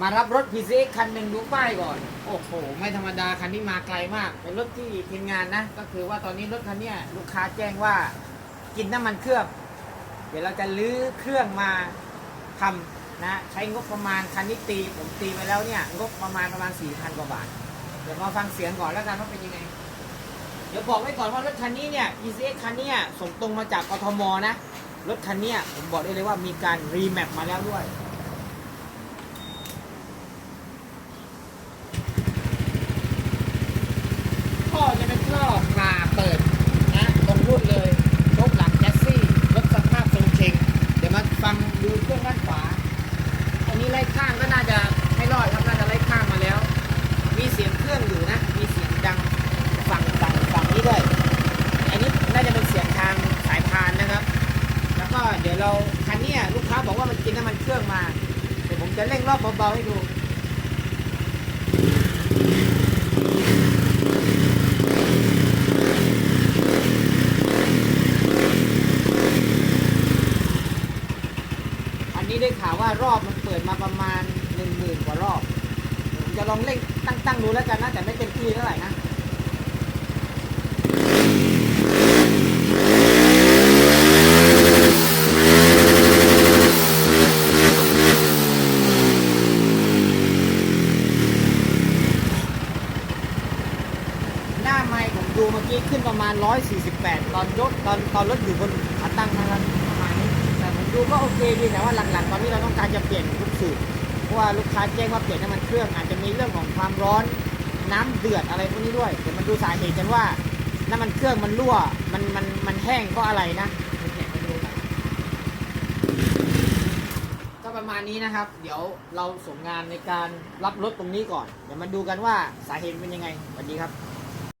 มารับรถ PCX คันหนึ่งดูป้ายก่อน โอ้โห ไม่ธรรมดาคันนี้มาไกลมาก เป็นรถที่ทีมงานนะ ก็คือว่าตอนนี้รถคันนี้ลูกค้าแจ้งว่ากินน้ำมันเครื่อง เดี๋ยวเราจะลื้อเครื่องมาทำนะ ใช้งบประมาณคันนี้ตี ผมตีไปแล้วเนี่ย งบประมาณประมาณ 4,000 กว่าบาท เดี๋ยวมาฟังเสียงก่อนแล้วกันว่าเป็นยังไง เดี๋ยวบอกไว้ก่อนว่ารถคันนี้เนี่ย PCX คันนี้ส่งตรงมาจากกทมนะ รถคันนี้ผมบอกได้เลยว่ามีการรีแมปมาแล้วด้วย ท่อจะเป็นท่อผ่าเปิดนะตรงรุ่นเลยรถหลังแจ็สซี่รถสภาพทรงเชงเดี๋ยวมาฟังดูเครื่องด้านขวา อันนี้ไล่ข้างก็น่าจะไม่รอดครับน่าจะไล่ข้างมาแล้ว มีเสียงเครื่องอยู่นะ มีเสียงดังฝั่งฝั่งฝั่งนี้ ด้วย อันนี้น่าจะเป็นเสียงทางสายพานนะครับ แล้วก็เดี๋ยวเราคันนี้ลูกค้าบอกว่ามันกินน้ำมันเครื่องมา เดี๋ยวผมจะเร่งรอบเบาๆให้ดูอันนี้ได้ข่าวว่ารอบมันเปิดมาประมาณหนึ่งหมื่นกว่ารอบ ผมจะลองเร่งตั้งตั้งดูแล้วกันนะ แต่ไม่เต็มที่เท่าไหร่นะ หน้าไมค์ผมดูเมื่อกี้ขึ้นประมาณ 148 ตอนรถตอนตอนรถอยู่บนขาตั้งนะครับประมาณนี้ แต่ผมดูก็โอเคดีแต่ว่าหลักๆ ตอนนี้เราต้องการจะเปลี่ยนลูกสูบเพราะว่าลูกค้าแจ้งว่าเปลี่ยนน้ำมันเครื่องอาจจะมีเรื่องของความร้อนน้ำเดือดอะไรพวกนี้ด้วยเดี๋ยวมันดูสาเหตุกันว่าน้ำมันเครื่องมันรั่วมันมันมันแห้งเพราะอะไรนะก็ประมาณนี้นะครับ เดี๋ยวเราส่งงานในการรับรถตรงนี้ก่อน เดี๋ยวมาดูกันว่าสาเหตุเป็นยังไงสวัสดีครับ